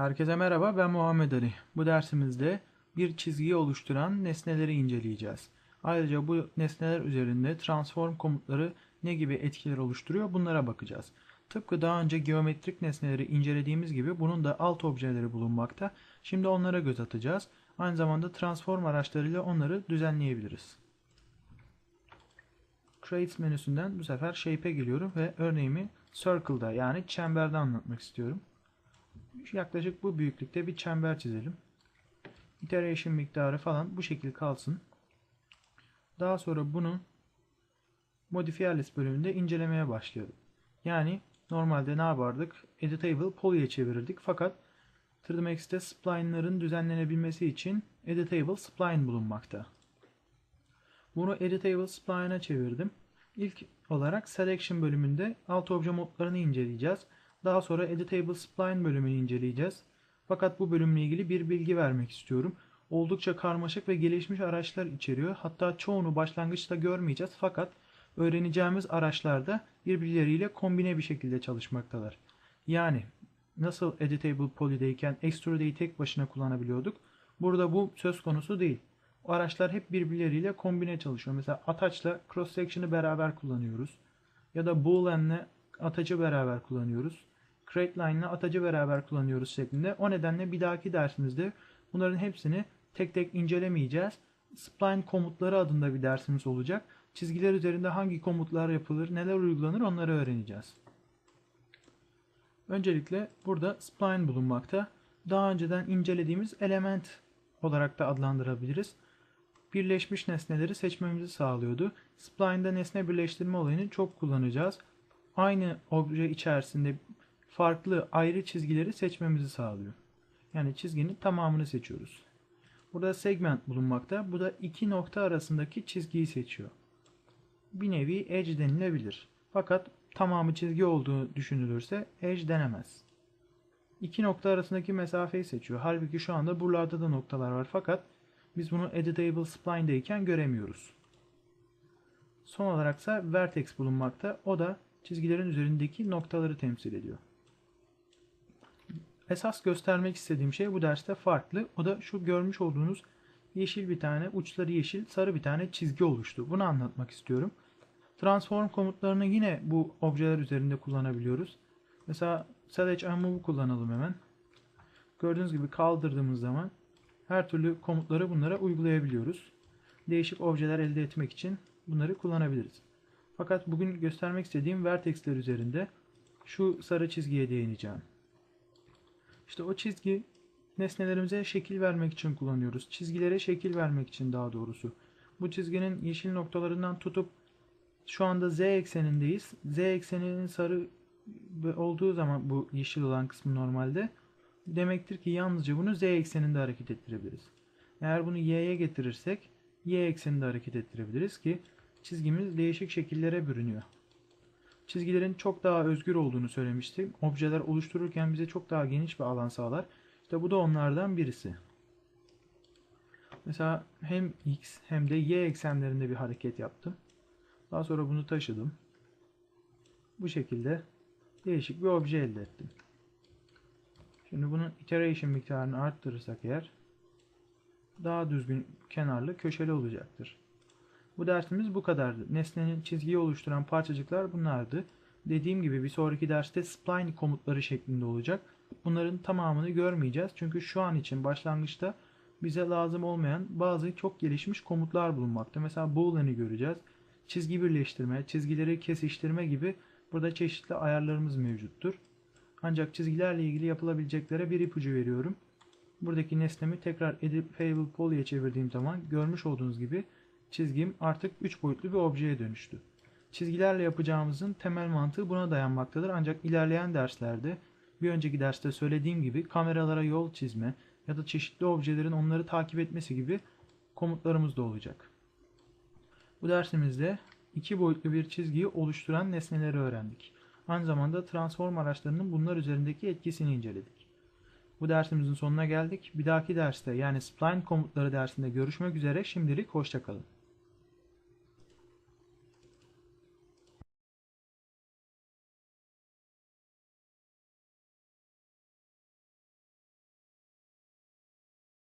Herkese merhaba, ben Muhammed Ali. Bu dersimizde bir çizgiyi oluşturan nesneleri inceleyeceğiz. Ayrıca bu nesneler üzerinde transform komutları ne gibi etkiler oluşturuyor bunlara bakacağız. Tıpkı daha önce geometrik nesneleri incelediğimiz gibi bunun da alt objeleri bulunmakta. Şimdi onlara göz atacağız. Aynı zamanda transform araçlarıyla onları düzenleyebiliriz. Create menüsünden bu sefer Shape'e geliyorum ve örneğimi Circle'da yani çemberde anlatmak istiyorum. Yaklaşık bu büyüklükte bir çember çizelim. Iteration miktarı falan bu şekil kalsın. Daha sonra bunu modifier list bölümünde incelemeye başlayalım. Yani normalde ne yapardık? Editable poly'e çevirirdik. Fakat 3D Max'te spline'ların düzenlenebilmesi için Editable Spline bulunmakta. Bunu Editable Spline'a çevirdim. İlk olarak Selection bölümünde alt obje modlarını inceleyeceğiz. Daha sonra Editable Spline bölümünü inceleyeceğiz. Fakat bu bölümle ilgili bir bilgi vermek istiyorum. Oldukça karmaşık ve gelişmiş araçlar içeriyor. Hatta çoğunu başlangıçta görmeyeceğiz fakat öğreneceğimiz araçlarda birbirleriyle kombine bir şekilde çalışmaktalar. Yani nasıl Editable Poly'deyken Extrude'yi tek başına kullanabiliyorduk. Burada bu söz konusu değil. O araçlar hep birbirleriyle kombine çalışıyor. Mesela Attach'la Cross Section'ı beraber kullanıyoruz. Ya da Boolean'le Attach'ı beraber kullanıyoruz. Create Line ile Attach'ı beraber kullanıyoruz şeklinde. O nedenle bir dahaki dersimizde bunların hepsini tek tek incelemeyeceğiz. Spline komutları adında bir dersimiz olacak. Çizgiler üzerinde hangi komutlar yapılır, neler uygulanır onları öğreneceğiz. Öncelikle burada spline bulunmakta. Daha önceden incelediğimiz element olarak da adlandırabiliriz. Birleşmiş nesneleri seçmemizi sağlıyordu. Spline'da nesne birleştirme olayını çok kullanacağız. Aynı obje içerisinde farklı ayrı çizgileri seçmemizi sağlıyor. Yani çizginin tamamını seçiyoruz. Burada segment bulunmakta. Bu da iki nokta arasındaki çizgiyi seçiyor. Bir nevi edge denilebilir. Fakat tamamı çizgi olduğu düşünülürse edge denemez. İki nokta arasındaki mesafeyi seçiyor. Halbuki şu anda buralarda da noktalar var fakat biz bunu Editable Spline'deyken göremiyoruz. Son olaraksa Vertex bulunmakta. O da çizgilerin üzerindeki noktaları temsil ediyor. Esas göstermek istediğim şey bu derste farklı. O da şu görmüş olduğunuz yeşil bir tane, uçları yeşil, sarı bir tane çizgi oluştu. Bunu anlatmak istiyorum. Transform komutlarını yine bu objeler üzerinde kullanabiliyoruz. Mesela Select and Move kullanalım hemen. Gördüğünüz gibi kaldırdığımız zaman her türlü komutları bunlara uygulayabiliyoruz. Değişik objeler elde etmek için bunları kullanabiliriz. Fakat bugün göstermek istediğim vertexler üzerinde şu sarı çizgiye değineceğim. İşte o çizgi nesnelerimize şekil vermek için kullanıyoruz. Çizgilere şekil vermek için daha doğrusu. Bu çizginin yeşil noktalarından tutup şu anda z eksenindeyiz. Z ekseninin sarı olduğu zaman bu yeşil olan kısmı normalde demektir ki yalnızca bunu z ekseninde hareket ettirebiliriz. Eğer bunu y'ye getirirsek y ekseninde hareket ettirebiliriz ki çizgimiz değişik şekillere bürünüyor. Çizgilerin çok daha özgür olduğunu söylemiştim. Objeler oluştururken bize çok daha geniş bir alan sağlar. İşte bu da onlardan birisi. Mesela hem x hem de y eksenlerinde bir hareket yaptım. Daha sonra bunu taşıdım. Bu şekilde değişik bir obje elde ettim. Şimdi bunun iteration miktarını arttırırsak eğer daha düzgün kenarlı köşeli olacaktır. Bu dersimiz bu kadardı. Nesnenin çizgiyi oluşturan parçacıklar bunlardı. Dediğim gibi bir sonraki derste spline komutları şeklinde olacak. Bunların tamamını görmeyeceğiz. Çünkü şu an için başlangıçta bize lazım olmayan bazı çok gelişmiş komutlar bulunmakta. Mesela boolean'i göreceğiz. Çizgi birleştirme, çizgileri kesiştirme gibi burada çeşitli ayarlarımız mevcuttur. Ancak çizgilerle ilgili yapılabileceklere bir ipucu veriyorum. Buradaki nesnemi tekrar Editable Poly'e çevirdiğim zaman görmüş olduğunuz gibi çizgim artık 3 boyutlu bir objeye dönüştü. Çizgilerle yapacağımızın temel mantığı buna dayanmaktadır. Ancak ilerleyen derslerde bir önceki derste söylediğim gibi kameralara yol çizme ya da çeşitli objelerin onları takip etmesi gibi komutlarımız da olacak. Bu dersimizde iki boyutlu bir çizgiyi oluşturan nesneleri öğrendik. Aynı zamanda transform araçlarının bunlar üzerindeki etkisini inceledik. Bu dersimizin sonuna geldik. Bir dahaki derste yani spline komutları dersinde görüşmek üzere. Şimdilik hoşçakalın.